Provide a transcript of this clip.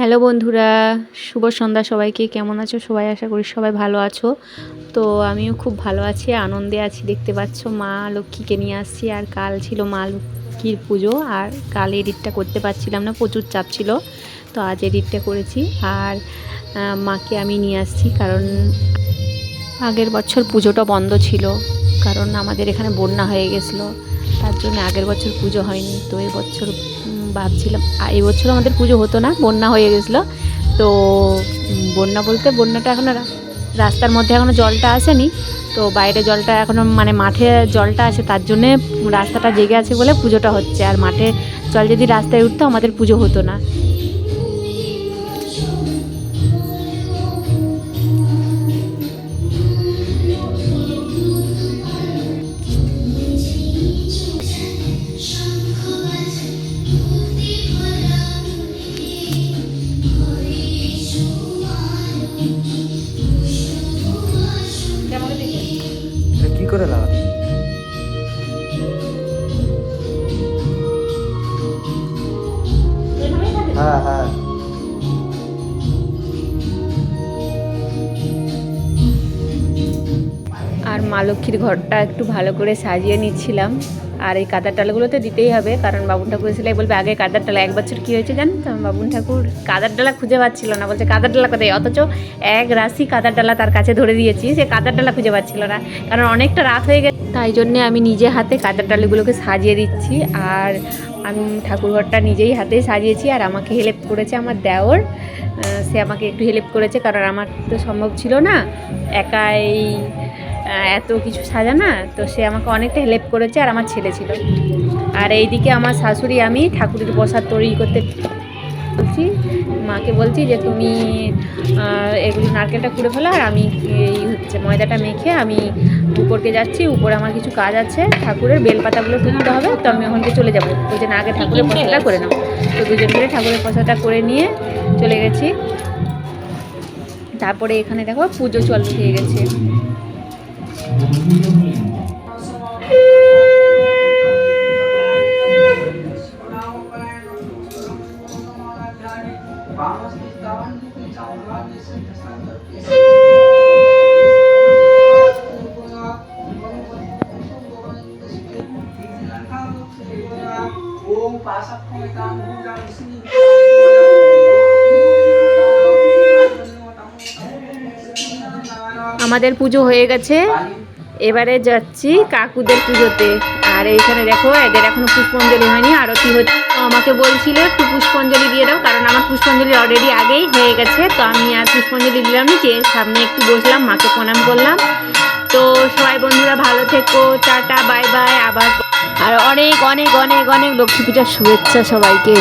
Hello বন্ধুরা, শুভ সন্ধ্যা সবাইকে। কেমন আছো? সবাই আশা করি সবাই ভালো আছো। তো আমিও খুব ভালো আছি, আনন্দে আছি। দেখতে পাচ্ছ মা লক্ষ্মীকে নিয়ে আসছি। আর কাল ছিল মা লক্ষ্মীর পুজো, আর কাল এডিটটা করতে পারছিলাম না, প্রচুর চাপ ছিল। তো আজ এডিটটা করেছি। আর মাকে আমি নিয়ে আসছি, কারণ আগের বছর পুজোটা বন্ধ ছিল, কারণ আমাদের এখানে বন্যা হয়ে গেছিল। তার জন্য আগের বছর পুজো হয়নি। তো এবছর ভাবছিলাম আর এবছর আমাদের পুজো হতো না, বন্যা হয়ে গেছিল। তো বন্যা বলতে বন্যাটা এখনও রাস্তার মধ্যে এখনও জলটা আসেনি। তো বাইরে জলটা এখনও মানে মাঠে জলটা আসে তার জন্যে রাস্তাটা জেগে আছে বলে পুজোটা হচ্ছে। আর মাঠে জল যদি রাস্তায় উঠতো, আমাদের পুজো হতো না। করে লাগাবি হ্যাঁ হ্যাঁ। আর মা লক্ষ্মীর ঘরটা একটু ভালো করে সাজিয়ে নিচ্ছিলাম। আর এই কাদার ডালাগুলো তো দিতেই হবে, কারণ বাবুন ঠাকুর এসে বলবে আগে কাদার ডালা, এক বছর কী হয়েছে জানেন তো বাবুন ঠাকুর কাদার ডালা খুঁজে পাচ্ছিল না, বলছে কাদার ডালা কোথায়? অথচ এক রাশি কাদার ডালা তার কাছে ধরে দিয়েছি, সে কাদার ডালা খুঁজে পাচ্ছিল না, কারণ অনেকটা রাত হয়ে গেছে। তাই জন্যে আমি নিজে হাতে কাদার ডালাগুলোকে সাজিয়ে দিচ্ছি, আর আমি ঠাকুর ঘরটা নিজেই হাতে সাজিয়েছি, আর আমাকে হেল্প করেছে আমার দেওর। সে আমাকে একটু হেল্প করেছে, কারণ আমার তো সম্ভব ছিল না, একাই এত কিছু সাজানা তো সে আমাকে অনেকটা হেল্প করেছে আর আমার ছেলে ছিল। আর এইদিকে আমার শাশুড়ি আমি ঠাকুরের প্রসাদ তৈরি করতে বলছি মাকে বলছি যে তুমি এগুলো নারকেলটা কুড়ে ফেলো আর আমি এই হচ্ছে ময়দাটা মেখে আমি উপরকে যাচ্ছি উপরে আমার কিছু কাজ আছে ঠাকুরের বেলপাতাগুলো তুলতে হবে তো আমি ওখানকে চলে যাব। ওই জন্য আগে ঠাকুরের প্রসাদটা করে নাও। তো দুজন মিলে ঠাকুরের প্রসাদটা করে নিয়ে চলে গেছি। তারপরে এখানে দেখো পুজো চল হয়ে গেছে। 오 마사코에다 무장 스님 আমাদের পুজো হয়ে গেছে। এবারে যাচ্ছি কাকুদের পুজোতে। আর এইখানে দেখো, এদের এখনও পুষ্পাঞ্জলি হয়নি। আরতি হচ্ছে? আমাকে বলছিল একটু পুষ্পাঞ্জলি দিয়ে দাও, কারণ আমার পুষ্পাঞ্জলি অলরেডি আগেই হয়ে গেছে। তো আমি আর পুষ্পাঞ্জলি দিলাম যে সামনে একটু বসলাম, মাকে প্রণাম করলাম। তো সবাই বন্ধুরা ভালো থেকো, টাটা, বাই বাই, আবার আর অনেক অনেক অনেক অনেক লক্ষ্মী পূজার শুভেচ্ছা সবাইকে।